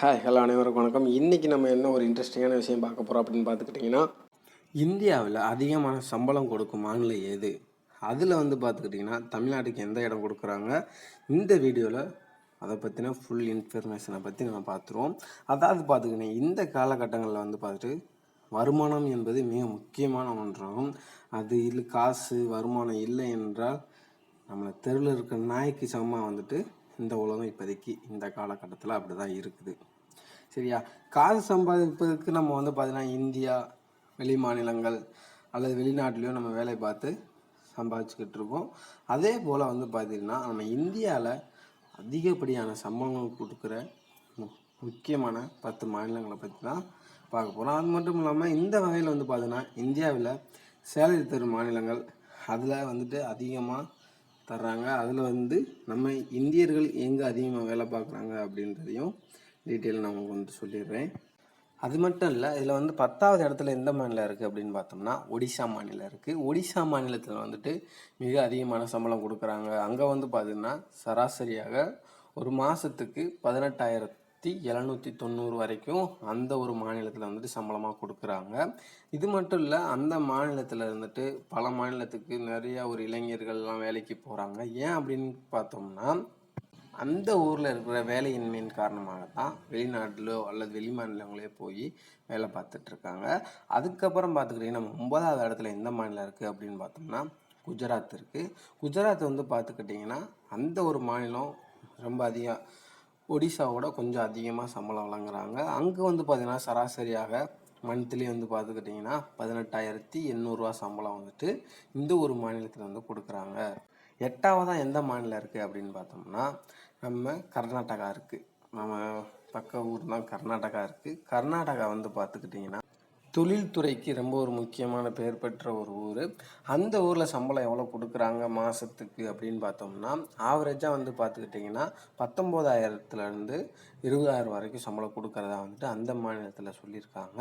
Hi hello அனைவருக்கும் வணக்கம். இன்றைக்கி நம்ம என்ன ஒரு இன்ட்ரெஸ்டிங்கான விஷயம் பார்க்க போகிறோம் அப்படின்னு பார்த்துக்கிட்டிங்கன்னா இந்தியாவில் அதிகமான சம்பளம் கொடுக்கும் மாநிலம் எது? அதில் வந்து பார்த்துக்கிட்டிங்கன்னா தமிழ்நாட்டுக்கு எந்த இடம் கொடுக்குறாங்க? இந்த வீடியோவில் அதை பற்றின ஃபுல் இன்ஃபர்மேஷனை பற்றி நம்ம பார்த்துருவோம். அதாவது பார்த்துக்கிட்டிங்கன்னா இந்த காலகட்டங்களில் வந்து பார்த்துட்டு வருமானம் என்பது மிக முக்கியமான ஒன்றாகும். அது இல்லை காசு வருமானம் இல்லை என்றால் நம்மளை தெருவில் இருக்கிற நாய்க்கு சமமாக வந்துட்டு இந்த உலகம் இப்போதைக்கு இந்த காலகட்டத்தில் அப்படி தான் இருக்குது. சரியா? காசு சம்பாதிப்பதற்கு நம்ம வந்து பார்த்திங்கன்னா இந்தியா வெளி மாநிலங்கள் அல்லது வெளிநாட்டிலையும் நம்ம வேலை பார்த்து சம்பாதிச்சுக்கிட்டு இருக்கோம். அதே போல் வந்து பார்த்திங்கன்னா நம்ம இந்தியாவில் அதிகப்படியான சம்பளங்கள் கொடுக்குற மு- முக்கியமான பத்து மாநிலங்களை பற்றி தான் பார்க்க போகிறோம் அது மட்டும் இல்லாமல் இந்த வகையில் வந்து பார்த்தீங்கன்னா இந்தியாவில் சேலரி தரும் மாநிலங்கள் அதில் வந்துட்டு அதிகமாக தர்றாங்க. அதில் வந்து நம்ம இந்தியர்கள் எங்கே அதிகமாக வேலை பார்க்குறாங்க அப்படின்றதையும் டீட்டெயில் நான் உங்களுக்கு வந்து சொல்லிடுறேன். அது மட்டும் இல்லை இதில் வந்து பத்தாவது இடத்துல எந்த மாநிலம் இருக்குது அப்படின்னு பார்த்தோம்னா ஒடிசா மாநிலம் இருக்குது ஒடிசா மாநிலத்தில் வந்துட்டு மிக அதிகமான சம்பளம் கொடுக்குறாங்க. அங்கே வந்து பார்த்திங்கன்னா சராசரியாக ஒரு மாதத்துக்கு பதினெட்டாயிரத்து எழுநூற்றி தொண்ணூறு வரைக்கும் அந்த ஒரு மாநிலத்தில் வந்துட்டு சம்பளமாக கொடுக்குறாங்க. இது மட்டும் இல்லை அந்த மாநிலத்தில் இருந்துட்டு பல மாநிலத்துக்கு நிறையா ஒரு இளைஞர்கள்லாம் வேலைக்கு போகிறாங்க ஏன் அப்படின்னு பார்த்தோம்னா அந்த ஊரில் இருக்கிற வேலையின்மையின் காரணமாக தான் வெளிநாட்டிலோ அல்லது வெளி மாநிலங்களே போய் வேலை பார்த்துட்ருக்காங்க அதுக்கப்புறம் பார்த்துக்கிட்டிங்கன்னா நம்ம ஒன்பதாவது இடத்துல எந்த மாநிலம் இருக்குது அப்படின்னு பார்த்தோம்னா குஜராத் இருக்குது குஜராத் வந்து பார்த்துக்கிட்டிங்கன்னா அந்த ஒரு மாநிலம் ரொம்ப அதிகம். ஒடிசாவோட கொஞ்சம் அதிகமாக சம்பளம் வழங்குறாங்க. அங்கே வந்து பார்த்திங்கன்னா சராசரியாக மந்த்லி வந்து பார்த்துக்கிட்டிங்கன்னா பதினெட்டாயிரத்தி எண்ணூறுரூவா சம்பளம் வந்துட்டு இந்த ஒரு மாநிலத்தில் வந்து கொடுக்குறாங்க. எட்டாவதாக எந்த மாநிலம் இருக்குது அப்படின்னு பார்த்தோம்னா நம்ம கர்நாடகா இருக்குது நம்ம பக்க ஊர் தான் கர்நாடகா இருக்குது கர்நாடகா வந்து பார்த்துக்கிட்டிங்கன்னா தொழில்துறைக்கு ரொம்ப ஒரு முக்கியமான பெயர் பெற்ற ஒரு ஊர். அந்த ஊரில் சம்பளம் எவ்வளோ கொடுக்குறாங்க மாதத்துக்கு அப்படின்னு பார்த்தோம்னா ஆவரேஜாக வந்து பார்த்துக்கிட்டிங்கன்னா பத்தொம்போதாயிரத்துலேருந்து இருபதாயிரம் வரைக்கும் சம்பளம் கொடுக்குறதா வந்துட்டு அந்த மாநிலத்தில் சொல்லியிருக்காங்க.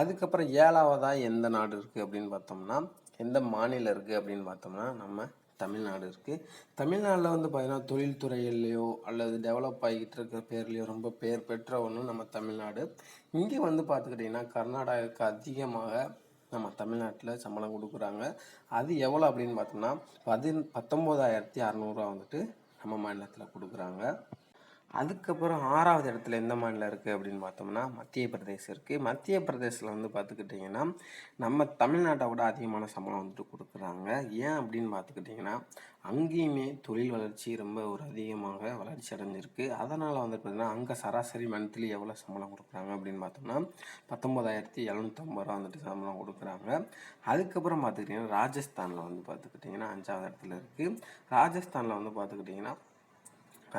அதுக்கப்புறம் ஏழாவதாக எந்த நாடு இருக்குது அப்படின்னு பார்த்தோம்னா எந்த மாநிலம் இருக்குது அப்படின்னு பார்த்தோம்னா நம்ம தமிழ்நாடு இருக்குது தமிழ்நாட்டில் வந்து பார்த்திங்கன்னா தொழில்துறையிலையோ அல்லது டெவலப் ஆகிட்டு இருக்கிற பேர்லையோ ரொம்ப பேர் பெற்ற ஒன்று நம்ம தமிழ்நாடு. இங்கே வந்து பார்த்துக்கிட்டிங்கன்னா கர்நாடகாவுக்கு அதிகமாக நம்ம தமிழ்நாட்டில் சம்பளம் கொடுக்குறாங்க. அது எவ்வளோ அப்படின்னு பார்த்தோம்னா பதின் பத்தொம்போதாயிரத்தி அறநூறுவா வந்துட்டு நம்ம மாநிலத்தில் கொடுக்குறாங்க. அதுக்கப்புறம் ஆறாவது இடத்துல எந்த மாநிலம் இருக்குது அப்படின்னு பார்த்தோம்னா மத்திய பிரதேசம் இருக்குது மத்திய பிரதேசத்தில் வந்து பார்த்துக்கிட்டிங்கன்னா நம்ம தமிழ்நாட்டை விட அதிகமான சம்பளம் வந்துட்டு கொடுக்குறாங்க. ஏன் அப்படின்னு பார்த்துக்கிட்டிங்கன்னா அங்கேயுமே தொழில் வளர்ச்சி ரொம்ப ஒரு அதிகமாக வளர்ச்சி அடைஞ்சிருக்கு. அதனால் வந்து பார்த்திங்கன்னா அங்கே சராசரி மந்த்லி எவ்வளோ சம்பளம் கொடுக்குறாங்க அப்படின்னு பார்த்தோம்னா பத்தொம்போதாயிரத்தி எழுநூற்றம்பது ரூபா வந்துட்டு சம்பளம் கொடுக்குறாங்க. அதுக்கப்புறம் பார்த்துக்கிட்டிங்கன்னா ராஜஸ்தானில் வந்து பார்த்துக்கிட்டிங்கன்னா அஞ்சாவது இடத்துல இருக்குது ராஜஸ்தானில் வந்து பார்த்துக்கிட்டிங்கன்னா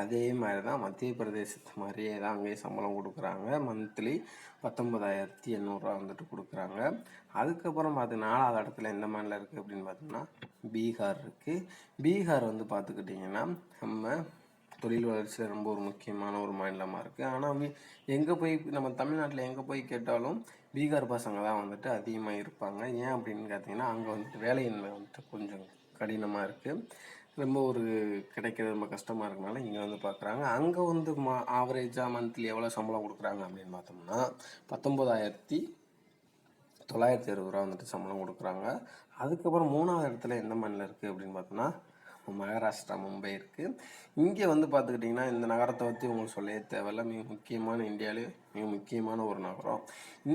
அதே மாதிரி தான் மத்திய பிரதேசத்து மாதிரியே தான் அங்கேயே சம்பளம் கொடுக்குறாங்க. மந்த்லி பத்தொன்பதாயிரத்தி எண்ணூறுரூவா வந்துட்டு கொடுக்குறாங்க. அதுக்கப்புறம் பார்த்து நாலாவது இடத்துல எந்த மாநிலம் இருக்குது அப்படின்னு பார்த்தோம்னா பீகார் இருக்குது பீகார் வந்து பார்த்துக்கிட்டிங்கன்னா நம்ம தொழில் வளர்ச்சியில் ரொம்ப ஒரு முக்கியமான ஒரு மாநிலமாக இருக்குது ஆனால் எங்கே போய் நம்ம தமிழ்நாட்டில் எங்கே போய் கேட்டாலும் பீகார் பசங்க தான் வந்துட்டு அதிகமாக இருப்பாங்க. ஏன் அப்படின்னு பார்த்தீங்கன்னா அங்கே வந்துட்டு வேலையின்மை வந்துட்டு கொஞ்சம் கடினமாக இருக்குது ரொம்ப ஒரு கிடைக்கிறது ரொம்ப கஷ்டமாக இருக்கனால இங்கே வந்து பார்க்குறாங்க அங்கே வந்து மா ஆவரேஜாக மந்த்லி எவ்வளோ சம்பளம் கொடுக்குறாங்க அப்படின்னு பார்த்தோம்னா பத்தொம்போதாயிரத்தி தொள்ளாயிரத்தி அறுபது ரூபா வந்துட்டு சம்பளம் கொடுக்குறாங்க. அதுக்கப்புறம் மூணாவது இடத்துல எந்த மண்ணில் இருக்குது அப்படின்னு பார்த்தோம்னா மகாராஷ்டிரா மும்பை இருக்குது இங்கே வந்து பார்த்துக்கிட்டிங்கன்னா இந்த நகரத்தை பற்றி உங்களுக்கு சொல்லவே தேவையில்ல. மிக முக்கியமான இந்தியாவிலே மிக முக்கியமான ஒரு நகரம்.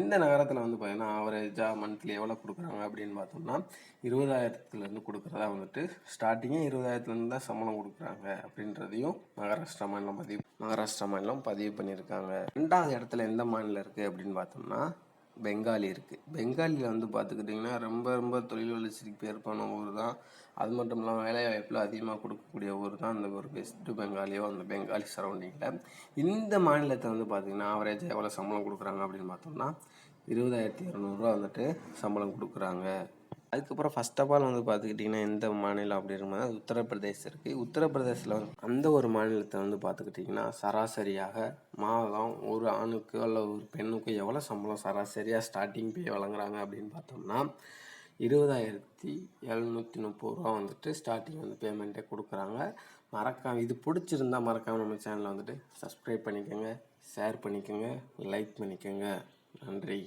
இந்த நகரத்தில் வந்து பார்த்தீங்கன்னா ஆவரேஜாக மந்த்லி எவ்வளோ கொடுக்குறாங்க அப்படின்னு பார்த்தோம்னா இருபதாயிரத்துலேருந்து கொடுக்குறதா வந்துட்டு ஸ்டார்டிங்கே இருபதாயிரத்துலேருந்து தான் சம்பளம் கொடுக்குறாங்க அப்படின்றதையும் மகாராஷ்டிரா மாநிலம் பதிவு மகாராஷ்டிரா மாநிலம் பதிவு பண்ணியிருக்காங்க. ரெண்டாவது இடத்துல எந்த மாநிலம் இருக்குது அப்படின்னு பார்த்தோம்னா பெங்காலி இருக்குது பெங்காலியில் வந்து பார்த்துக்கிட்டிங்கன்னா ரொம்ப ரொம்ப தொழில் வளர்ச்சிக்கு பேர் போன ஊர் தான். அது மட்டும் இல்லாமல் வேலைவாய்ப்பில் அதிகமாக கொடுக்கக்கூடிய ஊர் தான் அந்த ஒரு வெஸ்ட்டு பெங்காலியோ அந்த பெங்காலி சரௌண்டிங்கில் இந்த மாநிலத்தை வந்து பார்த்திங்கன்னா ஆவரேஜாக எவ்வளோ சம்பளம் கொடுக்குறாங்க அப்படின்னு பார்த்தோம்னா இருபதாயிரத்தி இரநூறுவா வந்துட்டு சம்பளம் கொடுக்குறாங்க. அதுக்கப்புறம் ஃபர்ஸ்ட் ஆஃப் ஆல் வந்து பார்த்துக்கிட்டிங்கன்னா எந்த மாநிலம் அப்படி இருக்கும்போது உத்தரப்பிரதேசம் இருக்குது உத்தரப்பிரதேசில் வந்து அந்த ஒரு மாநிலத்தை வந்து பார்த்துக்கிட்டிங்கன்னா சராசரியாக மாதம் ஒரு ஆணுக்கு அல்ல ஒரு பெண்ணுக்கு எவ்வளோ சம்பளம் சராசரியாக ஸ்டார்டிங் பே வழங்குறாங்க அப்படின்னு பார்த்தோம்னா இருபதாயிரத்தி எழுநூற்றி முப்பது ரூபா வந்துட்டு ஸ்டார்டிங் வந்து பேமெண்ட்டே கொடுக்குறாங்க. மறக்காம இது பிடிச்சிருந்தா மறக்காமல் நம்ம சேனலை வந்துட்டு சப்ஸ்கிரைப் பண்ணிக்கோங்க ஷேர் பண்ணிக்கோங்க லைக் பண்ணிக்கோங்க. நன்றி.